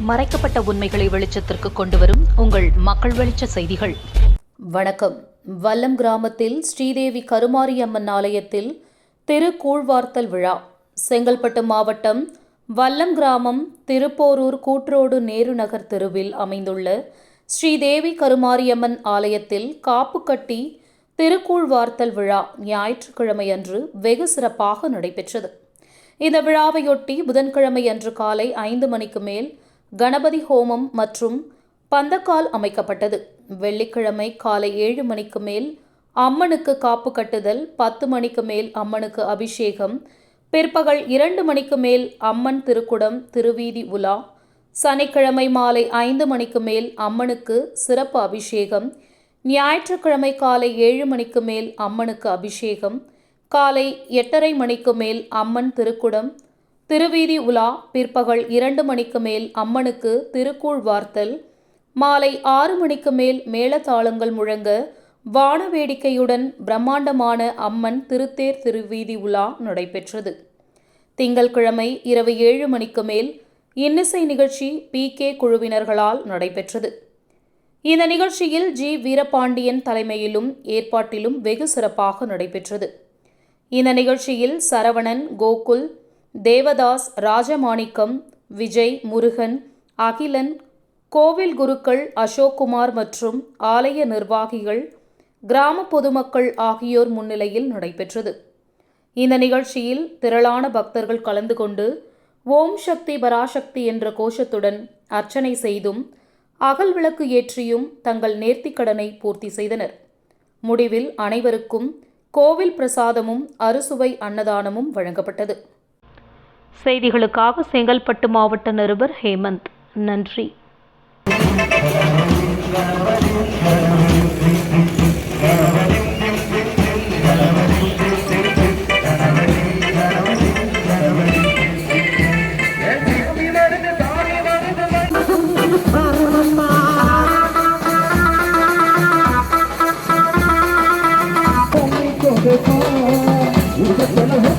மறைக்கப்பட்ட உண்மைகளை வெளிச்சத்திற்கு கொண்டுவரும் உங்கள் மக்கள் வெளிச்ச செய்திகள். வணக்கம். வல்லம் கிராமத்தில் ஸ்ரீதேவி கருமாரியம்மன் ஆலயத்தில் திருக்கூழ்வார்த்தல் விழா. செங்கல்பட்டு மாவட்டம் வல்லம் கிராமம் திருப்போரூர் கூற்றோடு நேரு நகர் தெருவில் அமைந்துள்ள ஸ்ரீதேவி கருமாரியம்மன் ஆலயத்தில் காப்பு கட்டி திருக்கூழ்வார்த்தல் விழா ஞாயிற்றுக்கிழமை அன்று வெகு சிறப்பாக நடைபெற்றது. இந்த விழாவையொட்டி புதன்கிழமை அன்று காலை ஐந்து மணிக்கு மேல் கணபதி ஹோமம் மற்றும் பந்தக்கால் அமைக்கப்பட்டது. வெள்ளிக்கிழமை காலை ஏழு மணிக்கு மேல் அம்மனுக்கு காப்பு கட்டுதல் பத்து மணிக்கு மேல் அம்மனுக்கு அபிஷேகம் பிற்பகல் இரண்டு மணிக்கு மேல் அம்மன் திருக்குடம் திருவீதி உலா சனிக்கிழமை மாலை ஐந்து மணிக்கு மேல் அம்மனுக்கு சிறப்பு அபிஷேகம் ஞாயிற்றுக்கிழமை காலை ஏழு மணிக்கு மேல் அம்மனுக்கு அபிஷேகம் காலை எட்டரை மணிக்கு மேல் அம்மன் திருக்குடம் திருவீதி உலா பிற்பகல் இரண்டு மணிக்கு மேல் அம்மனுக்கு திருக்கூழ் வார்த்தல். மாலை ஆறு மணிக்கு மேல் மேளதாளங்கள் முழங்க வான வேடிக்கையுடன் பிரம்மாண்டமான அம்மன் திருத்தேர் திருவீதி உலா நடைபெற்றது. திங்கள்கிழமை இரவு ஏழு மணிக்கு மேல் இன்னிசை நிகழ்ச்சி பி. கே. குழுவினர்களால் நடைபெற்றது. இந்த நிகழ்ச்சியில் ஜி. வீரபாண்டியன் தலைமையிலும் ஏற்பாட்டிலும் வெகு சிறப்பாக நடைபெற்றது. இந்த நிகழ்ச்சியில் சரவணன் கோகுல் தேவதாஸ் ராஜமாணிக்கம் விஜய் முருகன் அகிலன் கோவில் குருக்கள் அசோக்குமார் மற்றும் ஆலய நிர்வாகிகள் கிராம பொதுமக்கள் ஆகியோர் முன்னிலையில் நடைபெற்றது. இந்த நிகழ்ச்சியில் திரளான பக்தர்கள் கலந்து கொண்டு ஓம் சக்தி பராசக்தி என்ற கோஷத்துடன் அர்ச்சனை செய்தும் அகல் விளக்கு ஏற்றியும் தங்கள் நேர்த்திக்கடனை பூர்த்தி செய்தனர். முடிவில் அனைவருக்கும் கோவில் பிரசாதமும் அறுசுவை அன்னதானமும் வழங்கப்பட்டது. செய்திகளுக்காக செங்கல்பட்டு மாவட்ட நிருபர் ஹேமந்த். நன்றி. Come on,